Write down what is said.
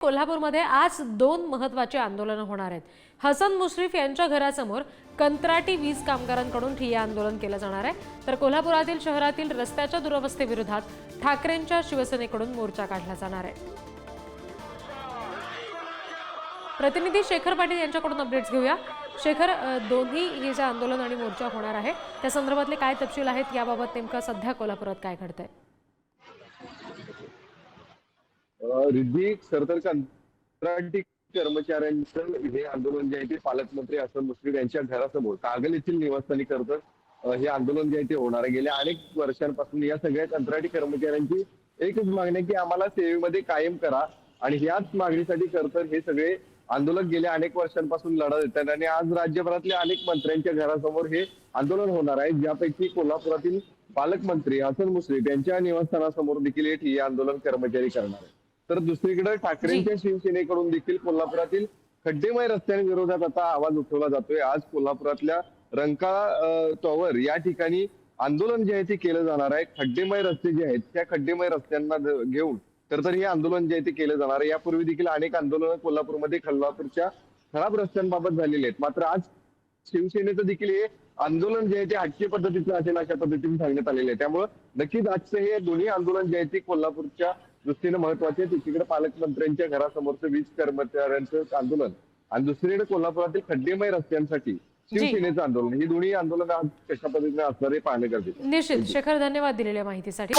कोल्हापूरमध्ये आज दोन महत्वाची आंदोलनं होणार आहेत. हसन मुश्रीफ यांच्या घरासमोर कंत्राटी वीज कामगारांकडून ठिय्या आंदोलन केलं जाणार आहे. तर कोल्हापुरातील शहरातील रस्त्याच्या दुरवस्थेविरोधात ठाकरेंच्या शिवसेनेकडून मोर्चा काढला जाणार आहे. प्रतिनिधी शेखर पाटील यांच्याकडून अपडेट्स घेऊया. शेखर दोन्ही हे जे आंदोलन आणि मोर्चा होणार आहे त्या संदर्भातले काय तपशील आहेत? याबाबत नेमकं सध्या कोल्हापुरात काय घडतंय? रिद्धी खरतर कंत्राटी कर्मचाऱ्यांचं हे आंदोलन जे आहे ते पालकमंत्री हसन मुश्रीफ यांच्या घरासमोर कागल येथील निवासस्थानी करत हे आंदोलन जे आहे ते होणार गेल्या अनेक वर्षांपासून या सगळ्या कंत्राटी कर्मचाऱ्यांची एकच मागणी आहे की आम्हाला सेवेमध्ये कायम करा आणि ह्याच मागणीसाठी करतर हे सगळे आंदोलक गेल्या अनेक वर्षांपासून लढा देतात आणि आज राज्यभरातल्या अनेक मंत्र्यांच्या घरासमोर हे आंदोलन होणार आहे ज्यापैकी कोल्हापुरातील पालकमंत्री हसन मुश्रीफ यांच्या निवासस्थानासमोर देखील हे आंदोलन कर्मचारी करणार आहे तर दुसरीकडे ठाकरेंच्या शिवसेनेकडून देखील कोल्हापुरातील खड्डेमय रस्त्यांविरोधात आता आवाज उठवला जातोय. आज कोल्हापुरातल्या रंकाळा टॉवर या ठिकाणी आंदोलन जे आहे ते केलं जाणार आहे. खड्डेमय रस्ते जे आहेत त्या खड्डेमय रस्त्यांना घेऊन तर तर हे आंदोलन जे आहे ते केलं जाणार आहे. यापूर्वी देखील अनेक आंदोलनं कोल्हापूरमध्ये कोल्हापूरच्या खराब रस्त्यांबाबत झालेली आहेत. मात्र आज शिवसेनेचं देखील हे आंदोलन जे आहे ते हटके पद्धतीचं असेल अशा पद्धतीने सांगण्यात आलेलं आहे. त्यामुळं नक्कीच आजचं हे दोन्ही आंदोलन जे आहे ते कोल्हापूरच्या दृष्टीने महत्त्वाचे आहे एकीकडे पालकमंत्र्यांच्या घरासमोरचं वीज कर्मचाऱ्यांचं आंदोलन आणि दुसरीकडे कोल्हापुरातील खड्डेमय रस्त्यांसाठी शिवसेनेचं आंदोलन. ही दोन्ही आंदोलन आज कशा पद्धतीने असणार हे पाहणे गरजेचं. निश्चित. शेखर धन्यवाद दिलेल्या माहितीसाठी.